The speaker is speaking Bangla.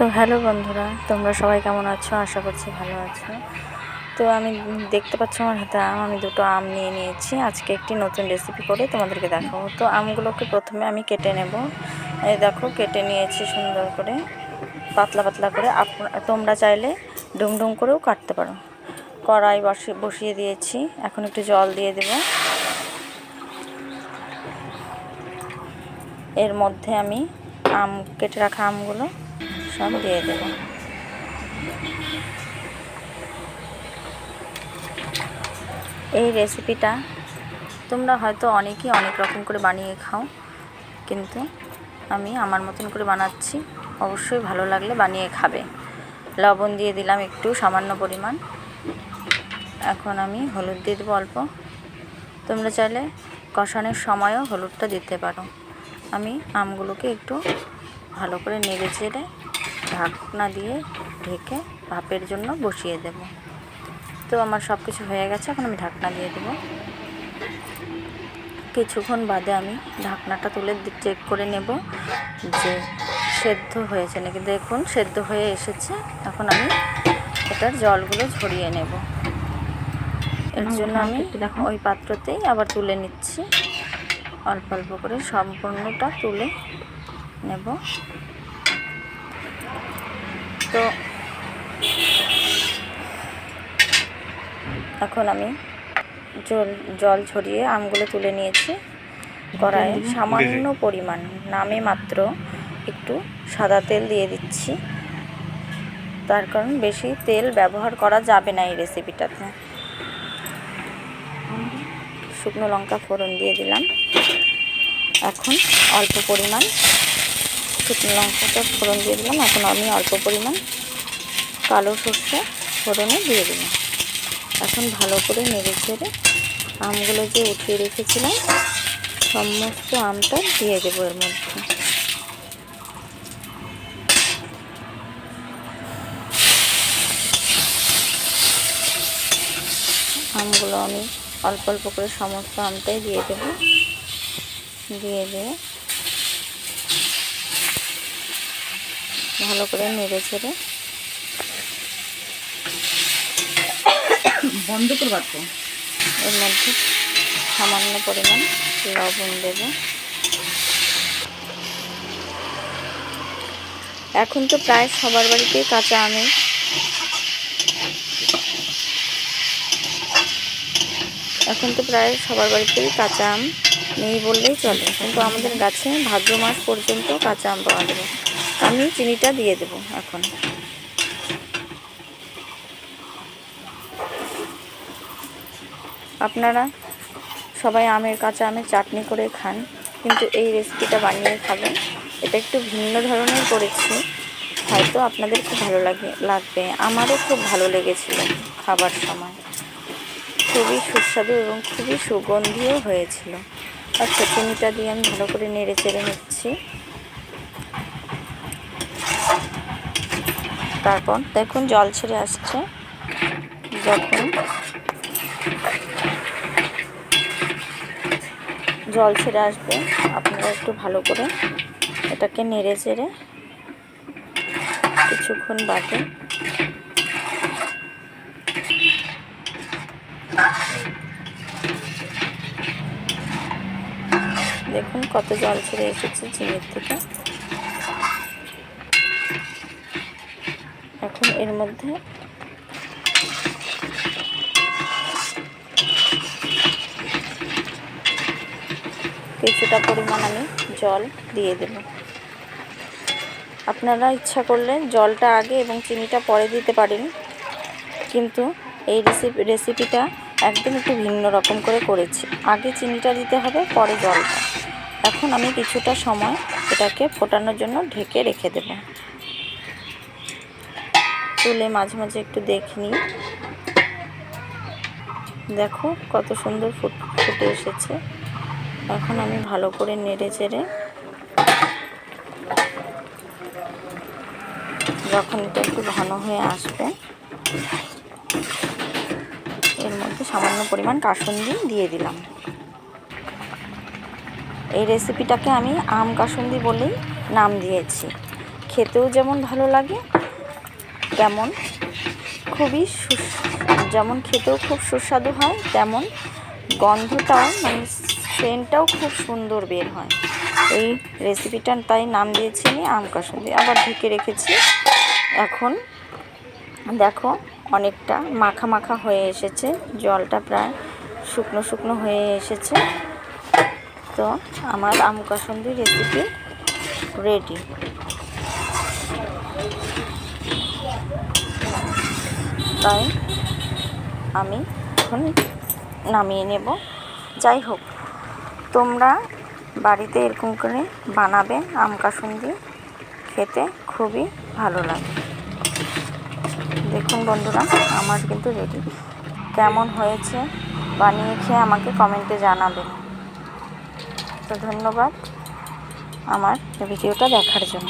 তো হ্যালো বন্ধুরা, তোমরা সবাই কেমন আছো? আশা করছি ভালো আছো। তো আমি দেখতে পাচ্ছ আমার হাতে আম, আমি দুটো আম নিয়ে নিয়েছি। আজকে একটি নতুন রেসিপি করে তোমাদেরকে দেখাবো। তো আমগুলোকে প্রথমে আমি কেটে নেব। এই দেখো, কেটে নিয়েছি সুন্দর করে, পাতলা পাতলা করে। তোমরা চাইলে ডুম ডুম করেও কাটতে পারো। কড়াই বসিয়ে বসিয়ে দিয়েছি। এখন একটু জল দিয়ে দেব। এর মধ্যে আমি আম, কেটে রাখা আমগুলো সব দিয়ে দেব। এই রেসিপিটা তোমরা হয়তো অনেকেই অনেক রকম করে বানিয়ে খাও, কিন্তু আমি আমার মতন করে বানাচ্ছি। অবশ্যই ভালো লাগলে বানিয়ে খাবে। লবণ দিয়ে দিলাম একটু সামান্য পরিমাণ। এখন আমি হলুদ দিয়ে দেবো অল্প। তোমরা চাইলে কষানোর সময়ও হলুদটা দিতে পারো। আমি আমগুলোকে একটু ভালো করে নেড়ে চেড়ে ঢাকনা দিয়ে ঢেকে ভাপের জন্য বসিয়ে দেব। তো আমার সব কিছু হয়ে গেছে এখন আমি ঢাকনা দিয়ে দেবো। কিছুক্ষণ বাদে আমি ঢাকনাটা তুলে চেক করে নেব যে সেদ্ধ হয়েছে নাকি। দেখুন সেদ্ধ হয়ে এসেছে। এখন আমি এটার জলগুলো ঝরিয়ে নেব। এর জন্য আমি ওই পাত্রতেই আবার তুলে নিচ্ছি। অল্প অল্প করে সম্পূর্ণটা তুলে নেব। তো এখন আমি জল জল ছড়িয়ে আমগুলো তুলে নিয়েছি কড়াইয়ে। সামান্য পরিমাণ নামে মাত্র একটু সাদা তেল দিয়ে দিচ্ছি। তার কারণ বেশি তেল ব্যবহার করা যাবে না এই রেসিপিটাতে শুকনো লঙ্কা ফোড়ন দিয়ে দিলাম। এখন অল্প পরিমাণ শুকনো লঙ্কাটা ফোড়ন দিয়ে দিলাম। এখন আমি অল্প পরিমাণ কালো সর্ষে ফোড়নে দিয়ে দিলাম। এখন ভালো করে নেড়ে ছেড়ে আমগুলো যে উঠিয়ে রেখেছিলাম, সমস্ত আমটা দিয়ে দেবো এর মধ্যে। আমগুলো আমি অল্প অল্প করে সমস্ত আমটাই দিয়ে দেবো। দিয়ে দিয়ে ভালো করে নেড়ে চেড়ে বন্ধ করবার তো? এর মধ্যে সামান্য পরিমাণ লবণ দেব। এখন তো প্রায় সবার বাড়িতেই কাঁচা আমের এখন তো প্রায় সবার বাড়িতেই কাঁচা আম নেই বললেই চলে। কিন্তু আমাদের গাছে ভাদ্র মাস পর্যন্ত কাঁচা আম পাওয়া যাবে আমি চিনিটা দিয়ে দেব এখন। আপনারা সবাই আমের কাঁচা আমের চাটনি করে খান, কিন্তু এই রেসিপিটা বানিয়ে খাবেন। এটা একটু ভিন্ন ধরনের করেছি, হয়তো আপনাদের খুব ভালো লাগে, লাগবে। আমারও খুব ভালো লেগেছিল খাবার সময়। খুবই সুস্বাদু এবং খুবই সুগন্ধিও হয়েছিল। আর চিনিটা দিয়ে আমি ভালো করে নেড়ে চেড়ে নিচ্ছি। তারপর দেখুন জল ছেড়ে আসছে। যখন জল ছেড়ে আসবে, আপনারা একটু ভালো করে এটাকে নেড়ে চেড়ে কিছুক্ষণ বাদে দেখুন কত জল ছেড়ে এসেছে চিনির থেকে। এখন এর মধ্যে কিছুটা পরিমাণ আমি জল দিয়ে দেব। আপনারা ইচ্ছা করলে জলটা আগে এবং চিনিটা পরে দিতে পারেন, কিন্তু এই রেসিপি রেসিপিটা একদম একটু ভিন্ন রকম করে করেছি। আগে চিনিটা দিতে হবে, পরে জলটা। এখন আমি কিছুটা সময় এটাকে ফোটানোর জন্য ঢেকে রেখে দেব। তুলে মাঝে মাঝে একটু দেখে নিই। দেখো কত সুন্দর ফুট, ফুটে এসেছে। এখন আমি ভালো করে নেড়ে চেড়ে যখন এটা একটু ঘন হয়ে আসবে, এর মধ্যে সামান্য পরিমাণ কাসুন্দি দিয়ে দিলাম। এই রেসিপিটাকে আমি আম কাসুন্দি বলেই নাম দিয়েছি। খেতেও যেমন ভালো লাগে তেমন খুবই যেমন খেতেও খুব সুস্বাদু হয়, তেমন গন্ধটাও মানে সেন্টটাও খুব সুন্দর বের হয়। এই রেসিপিটার তাই নাম দিয়েছি আমি, আম কাসুন্দি। আবার ঢেকে রেখেছি। এখন দেখো অনেকটা মাখা মাখা হয়ে এসেছে। জলটা প্রায় শুকনো শুকনো হয়ে এসেছে। তো আমার আম কাসুন্দি রেসিপি রেডি তাই আমি এখন নামিয়ে নেব। যাই হোক, তোমরা বাড়িতে এরকম করে বানাবে আম কাসুন্দি, খেতে খুবই ভালো লাগে। দেখুন বন্ধুরা, আমার কিন্তু রেডি। কেমন হয়েছে বানিয়ে খেয়ে আমাকে কমেন্টে জানাবেন তো ধন্যবাদ আমার ভিডিওটা দেখার জন্য।